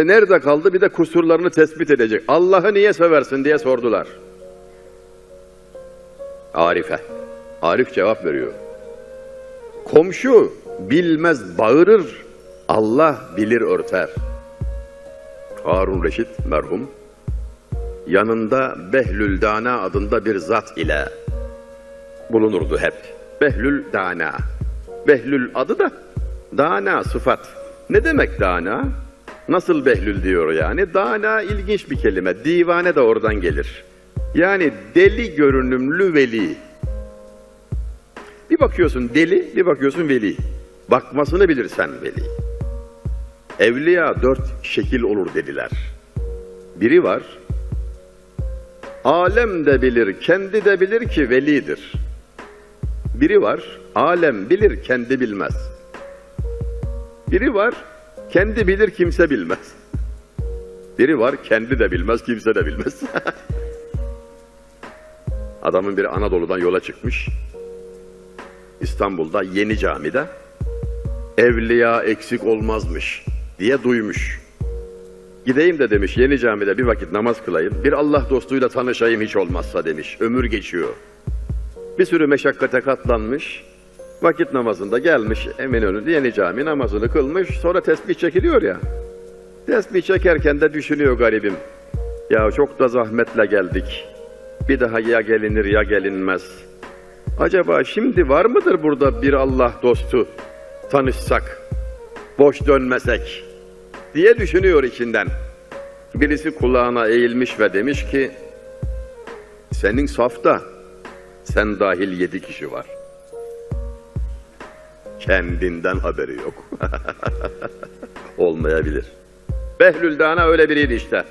E nerede kaldı? Bir de kusurlarını tespit edecek. Allah'ı niye seversin diye sordular. Arif'e. Arif cevap veriyor. Komşu bilmez bağırır, Allah bilir örter. Harun Reşit merhum, yanında Behlül Dana adında bir zat ile bulunurdu hep. Behlül Dana. Behlül adı da Dana sıfat. Ne demek Dana? Nasıl Behlül diyor yani? Dana ilginç bir kelime. Divane de oradan gelir. Yani deli görünümlü veli. Bir bakıyorsun deli, bir bakıyorsun veli. Bakmasını bilirsen veli. Evliya dört şekil olur dediler. Biri var, alem de bilir, kendi de bilir ki velidir. Biri var, alem bilir, kendi bilmez. Biri var, kendi bilir, kimse bilmez. Biri var, kendi de bilmez, kimse de bilmez. Adamın biri Anadolu'dan yola çıkmış. İstanbul'da Yeni Cami'de evliya eksik olmazmış diye duymuş. Gideyim de demiş Yeni Cami'de bir vakit namaz kılayım. Bir Allah dostuyla tanışayım hiç olmazsa demiş. Ömür geçiyor. Bir sürü meşakkate katlanmış. Vakit namazında gelmiş Eminönü'nde Yeni Cami namazını kılmış. Sonra tesbih çekiliyor ya. Tesbih çekerken de düşünüyor garibim. Ya çok da zahmetle geldik. Bir daha ya gelinir ya gelinmez. Acaba şimdi var mıdır burada bir Allah dostu? Tanışsak, boş dönmesek diye düşünüyor içinden. Birisi kulağına eğilmiş ve demiş ki senin safta sen dahil yedi kişi var. Kendinden haberi yok. Olmayabilir. Behlül Dana öyle biriydi işte.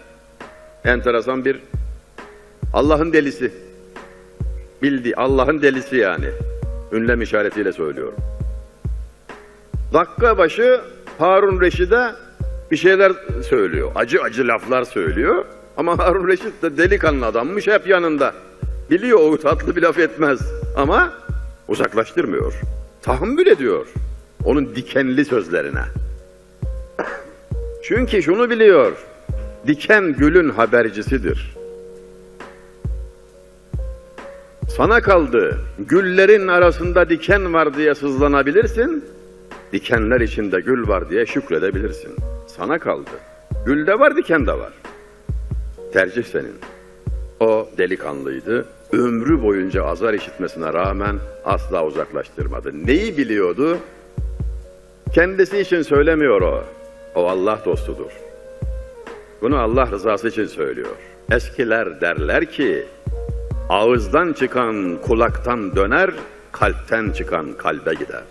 Enteresan bir Allah'ın delisi. Bildi Allah'ın delisi yani. Ünlem işaretiyle söylüyorum. Dakika başı Harun Reşid'e bir şeyler söylüyor. Acı acı laflar söylüyor. Ama Harun Reşit de delikanlı adammış hep yanında. Biliyor o tatlı bir laf etmez. Ama uzaklaştırmıyor. Tahammül ediyor. Onun dikenli sözlerine. Çünkü şunu biliyor. Diken gülün habercisidir. Sana kaldı. Güllerin arasında diken var diye sızlanabilirsin. Dikenler içinde gül var diye şükredebilirsin. Sana kaldı. Gülde var, diken de var. Tercih senin. O delikanlıydı. Ömrü boyunca azar işitmesine rağmen asla uzaklaştırmadı. Neyi biliyordu? Kendisi için söylemiyor o. O Allah dostudur. Bunu Allah rızası için söylüyor. Eskiler derler ki, ağızdan çıkan kulaktan döner, kalpten çıkan kalbe gider.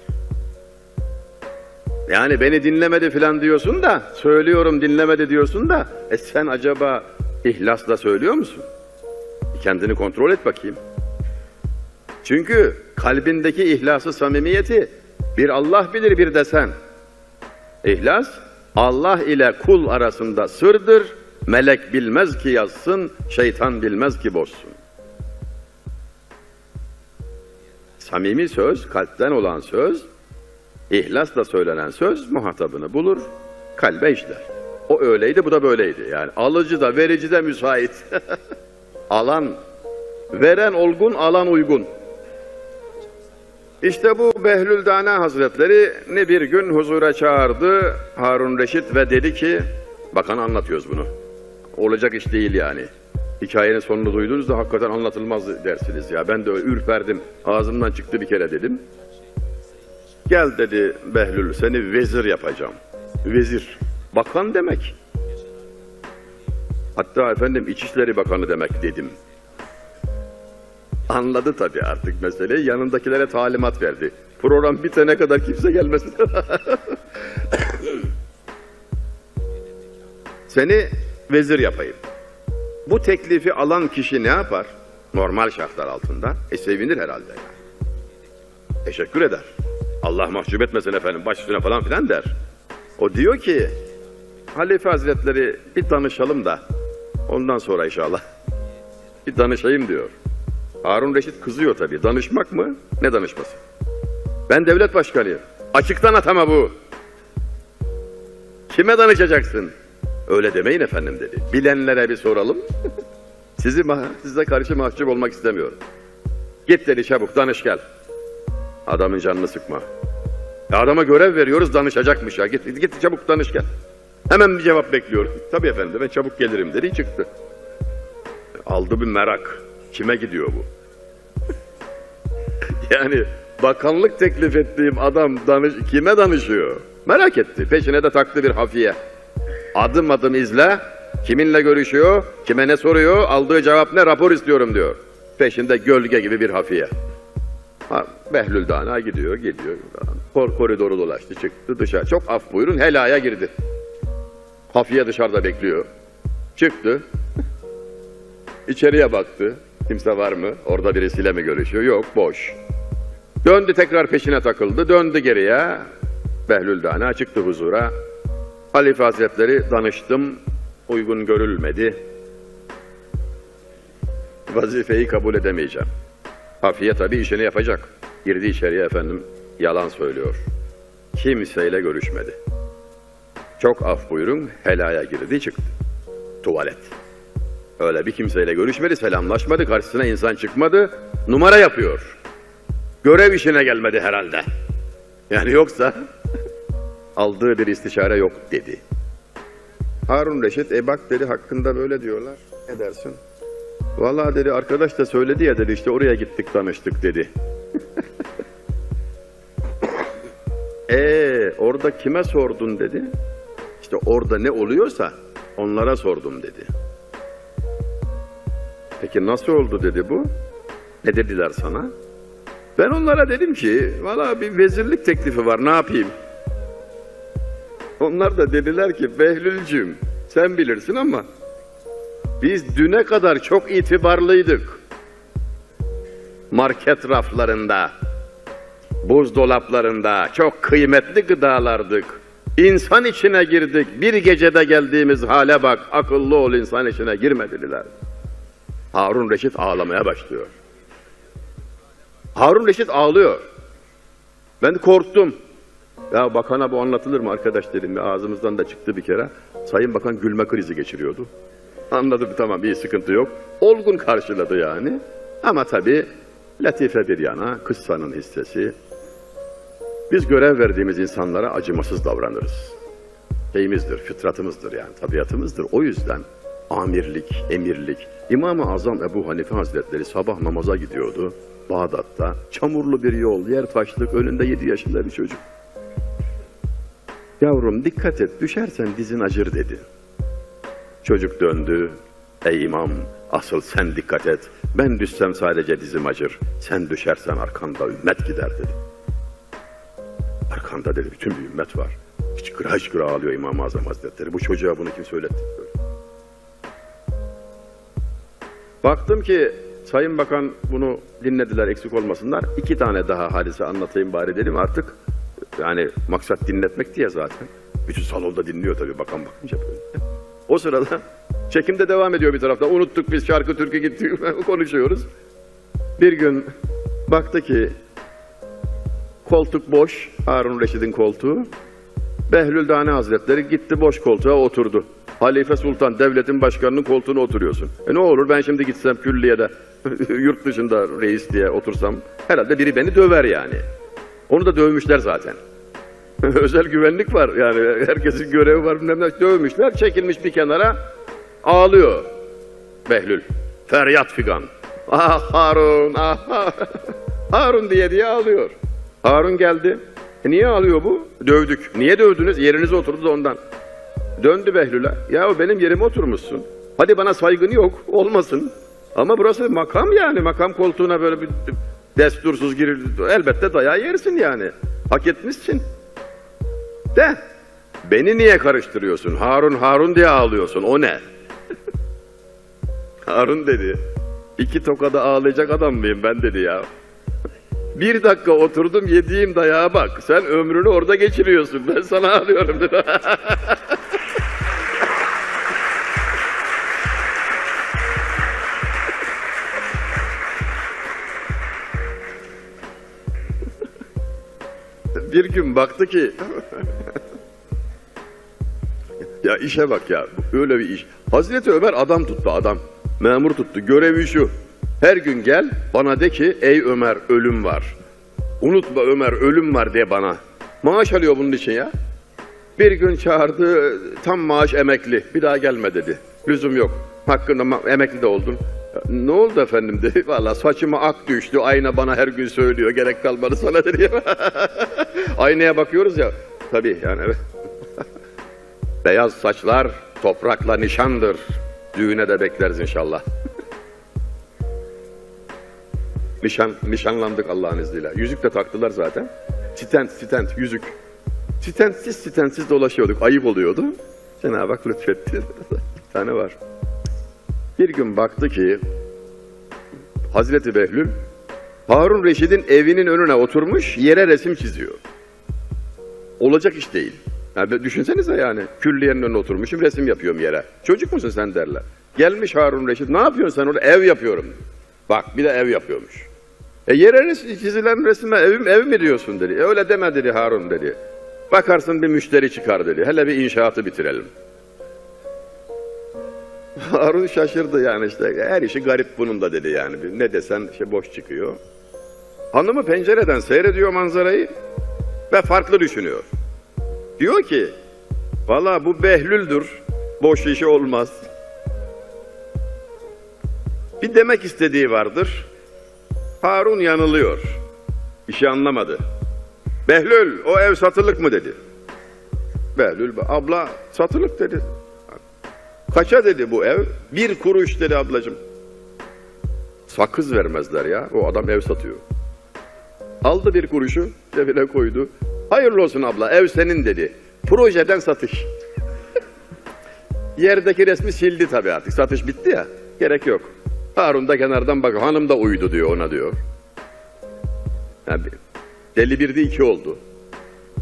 Yani beni dinlemedi filan diyorsun da, söylüyorum dinlemedi diyorsun da, e sen acaba ihlasla söylüyor musun? Kendini kontrol et bakayım. Çünkü kalbindeki ihlası, samimiyeti bir Allah bilir bir de sen. İhlas, Allah ile kul arasında sırdır, melek bilmez ki yazsın, şeytan bilmez ki bozsun. Samimi söz, kalpten olan söz, İhlasla söylenen söz muhatabını bulur, kalbe işler. O öyleydi, bu da böyleydi. Yani alıcı da verici de müsait. alan, veren olgun, alan uygun. İşte bu Behlül Dana Hazretleri ne bir gün huzura çağırdı Harun Reşit ve dedi ki, bakın anlatıyoruz bunu. Olacak iş değil yani. Hikayenin sonunu duyduğunuzda hakikaten anlatılmaz dersiniz ya. Ben de ürperdim. Ağzımdan çıktı bir kere dedim. Gel dedi Behlül seni vezir yapacağım. Vezir. Bakan demek. Hatta efendim İçişleri Bakanı demek dedim. Anladı tabii artık meseleyi. Yanındakilere talimat verdi. Program bitene kadar kimse gelmesin. Seni vezir yapayım. Bu teklifi alan kişi ne yapar? Normal şartlar altında. E sevinir herhalde. Teşekkür eder. Allah mahcup etmesin efendim baş üstüne falan filan der. O diyor ki Halife Hazretleri bir tanışalım da ondan sonra inşallah bir danışayım diyor. Harun Reşit kızıyor tabii. Danışmak mı? Ne danışması? Ben devlet başkanıyım. Açıktan atama bu. Kime danışacaksın? Öyle demeyin efendim dedi. Bilenlere bir soralım. Sizi size karşı mahcup olmak istemiyorum. Git dedi çabuk danış gel. Adamın canını sıkma. Ya adama görev veriyoruz danışacakmış ya. Git, git çabuk danış gel. Hemen bir cevap bekliyorum. Tabii efendim ben çabuk gelirim dedi çıktı. Aldı bir merak. Kime gidiyor bu? yani bakanlık teklif ettiğim adam danış, kime danışıyor? Merak etti. Peşine de taktı bir hafiye. Adım adım izle. Kiminle görüşüyor? Kime ne soruyor? Aldığı cevap ne? Rapor istiyorum diyor. Peşinde gölge gibi bir hafiye. Ha, Behlül Dana gidiyor, gidiyor. Kor koridoru dolaştı, çıktı dışarı. Çok af buyurun, helaya girdi. Hafiye dışarıda bekliyor. Çıktı. İçeriye baktı. Kimse var mı? Orada birisiyle mi görüşüyor? Yok, boş. Döndü tekrar peşine takıldı. Döndü geriye. Behlül Dana çıktı huzura. Halife Hazretleri danıştım. Uygun görülmedi. Vazifeyi kabul edemeyeceğim. Hafiye tabii işini yapacak. Girdi içeriye efendim. Yalan söylüyor. Kimseyle görüşmedi. Çok af buyurun. Helaya girdi çıktı. Tuvalet. Öyle bir kimseyle görüşmedi, selamlaşmadı, karşısına insan çıkmadı. Numara yapıyor. Görev işine gelmedi herhalde. Yani yoksa aldığı bir istişare yok dedi. Harun Reşit, e bak dedi hakkında böyle diyorlar. Ne dersin? Vallahi dedi arkadaş da söyledi ya dedi işte oraya gittik tanıştık dedi. Ee orada kime sordun dedi. İşte orada ne oluyorsa onlara sordum dedi. Peki nasıl oldu dedi bu? Ne dediler sana? Ben onlara dedim ki valla bir vezirlik teklifi var ne yapayım? Onlar da dediler ki Behlülcüm sen bilirsin ama biz düne kadar çok itibarlıydık. Market raflarında, buzdolaplarında çok kıymetli gıdalardık. İnsan içine girdik. Bir gecede geldiğimiz hale bak. Akıllı ol insan içine girme dediler. Harun Reşit ağlamaya başlıyor. Harun Reşit ağlıyor. Ben korktum. Ya bakana bu anlatılır mı arkadaş dedim. Ya ağzımızdan da çıktı bir kere. Sayın Bakan gülme krizi geçiriyordu. Anladım tamam iyi sıkıntı yok. Olgun karşıladı yani. Ama tabii latife bir yana, kıssanın hissesi. Biz görev verdiğimiz insanlara acımasız davranırız. Şeyimizdir, fıtratımızdır yani, tabiatımızdır. O yüzden amirlik, emirlik. İmam-ı Azam Ebu Hanife Hazretleri sabah namaza gidiyordu. Bağdat'ta çamurlu bir yol, yer taşlık, önünde yedi yaşında bir çocuk. Yavrum dikkat et, düşersen dizin acır dedi. Çocuk döndü. Ey imam, asıl sen dikkat et. Ben düşsem sadece dizim acır. Sen düşersen arkanda ümmet gider dedi. Arkanda dedi bütün bir ümmet var. Hıçkıra hıçkıra ağlıyor İmam-ı Azam Hazretleri. Bu çocuğa bunu kim söyletti? Baktım ki Sayın Bakan bunu dinlediler eksik olmasınlar. İki tane daha hadise anlatayım bari dedim artık. Yani maksat dinletmek diye zaten. Bütün salonda dinliyor tabii bakan bakınca böyle. O sırada çekimde devam ediyor bir tarafta. Unuttuk biz şarkı türkü gittik konuşuyoruz. Bir gün baktı ki koltuk boş. Harun Reşit'in koltuğu. Behlül Dane Hazretleri gitti boş koltuğa oturdu. Halife Sultan devletin başkanının koltuğuna oturuyorsun. E ne olur ben şimdi gitsem külliyede yurt dışında reis diye otursam herhalde biri beni döver yani. Onu da dövmüşler zaten. Özel güvenlik var yani herkesin görevi var bilmem dövmüşler çekilmiş bir kenara ağlıyor Behlül. Feryat figan. Ah Harun ah Harun diye diye ağlıyor. Harun geldi. E niye ağlıyor bu? Dövdük. Niye dövdünüz? Yerinize oturdu da ondan. Döndü Behlül'e. Ya benim yerime oturmuşsun. Hadi bana saygın yok. Olmasın. Ama burası makam yani. Makam koltuğuna böyle bir destursuz girir. Elbette dayağı yersin yani. Hak etmişsin. De. Beni niye karıştırıyorsun? Harun Harun diye ağlıyorsun. O ne? Harun dedi. İki tokada ağlayacak adam mıyım ben dedi ya. Bir dakika oturdum yediğim dayağa bak. Sen ömrünü orada geçiriyorsun. Ben sana ağlıyorum dedi. Bir gün baktı ki Ya işe bak ya. Öyle bir iş. Hazreti Ömer adam tuttu adam. Memur tuttu. Görevi şu. Her gün gel bana de ki ey Ömer ölüm var. Unutma Ömer ölüm var de bana. Maaş alıyor bunun için ya. Bir gün çağırdı tam maaş emekli. Bir daha gelme dedi. Lüzum yok. Hakkında emekli de oldun. Ne oldu efendim dedi. Valla saçıma ak düştü. Ayna bana her gün söylüyor. Gerek kalmadı sana dedi. Aynaya bakıyoruz ya. Tabii yani. Beyaz saçlar toprakla nişandır. Düğüne de bekleriz inşallah. Nişan, nişanlandık Allah'ın izniyle. Yüzük de taktılar zaten. Stent, stent, yüzük. Stentsiz stentsiz dolaşıyorduk. Ayıp oluyordu. Cenab-ı Hak lütfetti. Bir tane var. Bir gün baktı ki Hazreti Behlül Harun Reşid'in evinin önüne oturmuş yere resim çiziyor. Olacak iş değil. Yani düşünsenize yani külliyenin önüne oturmuşum resim yapıyorum yere. Çocuk musun sen derler. Gelmiş Harun Reşit ne yapıyorsun sen orada ev yapıyorum. Bak bir de ev yapıyormuş. E yere çizilen resme ev, ev mi diyorsun dedi. E, öyle deme dedi Harun dedi. Bakarsın bir müşteri çıkar dedi. Hele bir inşaatı bitirelim. Harun şaşırdı yani işte. Her işi garip bunun da dedi yani. Ne desen şey boş çıkıyor. Hanımı pencereden seyrediyor manzarayı ve farklı düşünüyor. Diyor ki, valla bu Behlül'dür, boş işi olmaz. Bir demek istediği vardır. Harun yanılıyor. İşi anlamadı. Behlül, o ev satılık mı dedi. Behlül, abla satılık dedi. Kaça dedi bu ev? Bir kuruş dedi ablacığım. Sakız vermezler ya. O adam ev satıyor. Aldı bir kuruşu cebine koydu. Hayırlı olsun abla ev senin dedi. Projeden satış. Yerdeki resmi sildi tabii artık. Satış bitti ya. Gerek yok. Harun da kenardan bak hanım da uydu diyor ona diyor. Yani deli birdi iki oldu.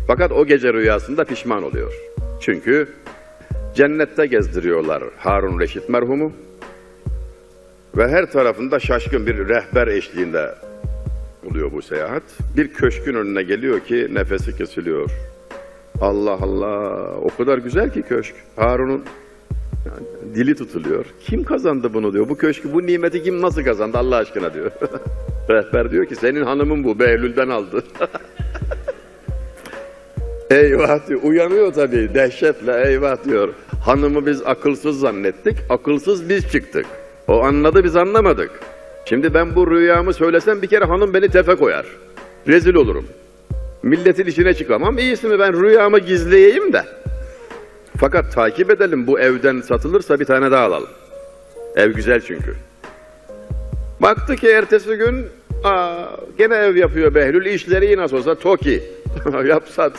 Fakat o gece rüyasında pişman oluyor. Çünkü cennette gezdiriyorlar Harun Reşit merhumu. Ve her tarafında şaşkın bir rehber eşliğinde oluyor bu seyahat. Bir köşkün önüne geliyor ki nefesi kesiliyor. Allah Allah o kadar güzel ki köşk. Harun'un dili tutuluyor. Kim kazandı bunu diyor. Bu köşkü bu nimeti kim nasıl kazandı Allah aşkına diyor. Rehber diyor ki senin hanımın bu Behlül'den aldı. eyvah diyor. Uyanıyor tabii dehşetle eyvah diyor. Hanımı biz akılsız zannettik. Akılsız biz çıktık. O anladı biz anlamadık. Şimdi ben bu rüyamı söylesem bir kere hanım beni tefe koyar. Rezil olurum. Milletin içine çıkamam. İyisi mi ben rüyamı gizleyeyim de. Fakat takip edelim bu evden satılırsa bir tane daha alalım. Ev güzel çünkü. Baktı ki ertesi gün aa, gene ev yapıyor Behlül. İşleri nasıl olsa Toki. Yap sat.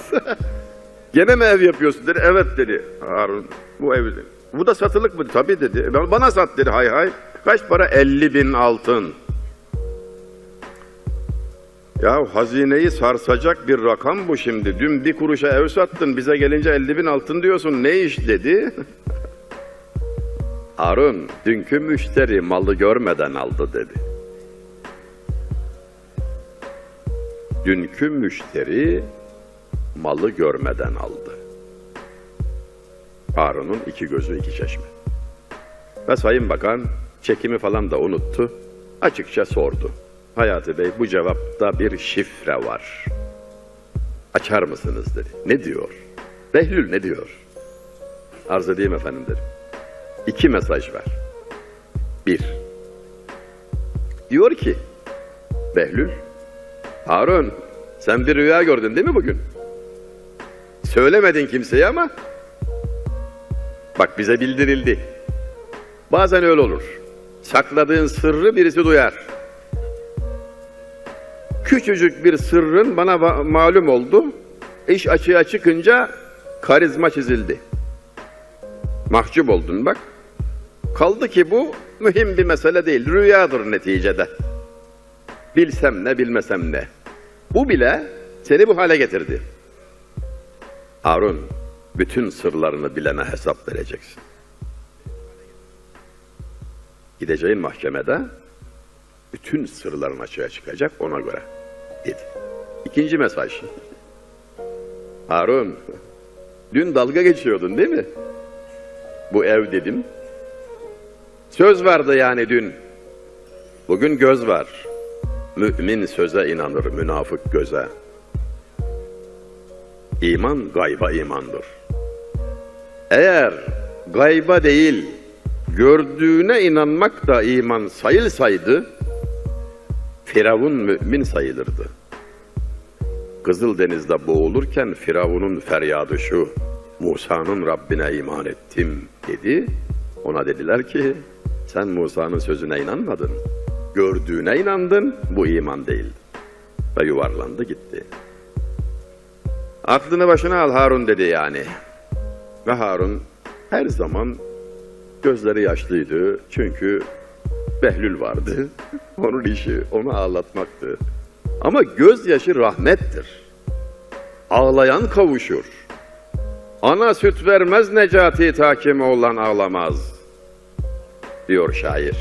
gene mi ev yapıyorsun dedi. Evet dedi Harun. Bu ev. Bu da satılık mı? Tabii dedi. "Ben- Bana sat dedi. Hay hay. Kaç para? 50 bin altın. Ya hazineyi sarsacak bir rakam bu şimdi. Dün bir kuruşa ev sattın, bize gelince 50 bin altın diyorsun. Ne iş dedi? Harun, dünkü müşteri malı görmeden aldı dedi. Dünkü müşteri malı görmeden aldı. Harun'un iki gözü iki çeşme. Ve Sayın Bakan çekimi falan da unuttu. Açıkça sordu. Hayati Bey bu cevapta bir şifre var. Açar mısınız dedi. Ne diyor? Behlül ne diyor? Arz edeyim efendim dedim. İki mesaj var. Bir. Diyor ki Behlül, Harun sen bir rüya gördün değil mi bugün? Söylemedin kimseye ama bak bize bildirildi. Bazen öyle olur. Sakladığın sırrı birisi duyar. Küçücük bir sırrın bana malum oldu. İş açığa çıkınca karizma çizildi. Mahcup oldun bak. Kaldı ki bu mühim bir mesele değil. Rüyadır neticede. Bilsem ne bilmesem ne. Bu bile seni bu hale getirdi. Harun, bütün sırlarını bilene hesap vereceksin. Gideceğin mahkemede bütün sırların açığa çıkacak ona göre dedi. İkinci mesaj. Harun, dün dalga geçiyordun değil mi? Bu ev dedim. Söz vardı yani dün. Bugün göz var. Mümin söze inanır, münafık göze. İman gayba imandır. Eğer gayba değil, gördüğüne inanmak da iman sayılsaydı, Firavun mümin sayılırdı. Kızıldeniz'de boğulurken Firavun'un feryadı şu, Musa'nın Rabbine iman ettim dedi. Ona dediler ki, sen Musa'nın sözüne inanmadın. Gördüğüne inandın, bu iman değil. Ve yuvarlandı gitti. Aklını başına al Harun dedi yani. Ve Harun her zaman gözleri yaşlıydı. Çünkü Behlül vardı. Onun işi onu ağlatmaktı. Ama gözyaşı rahmettir. Ağlayan kavuşur. Ana süt vermez Necati takimi olan ağlamaz. Diyor şair.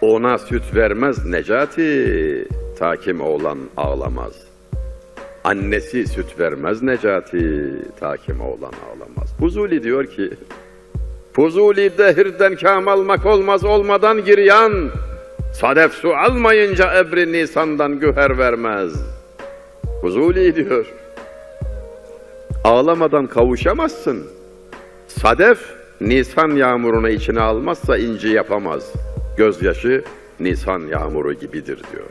Ona süt vermez Necati takim olan ağlamaz. Annesi süt vermez Necati takim olan ağlamaz. Fuzuli diyor ki Fuzuli dehirden kam almak olmaz olmadan giryan. Sadef su almayınca ebri nisandan güher vermez. Fuzuli diyor. Ağlamadan kavuşamazsın. Sadef nisan yağmurunu içine almazsa inci yapamaz. Gözyaşı nisan yağmuru gibidir diyor.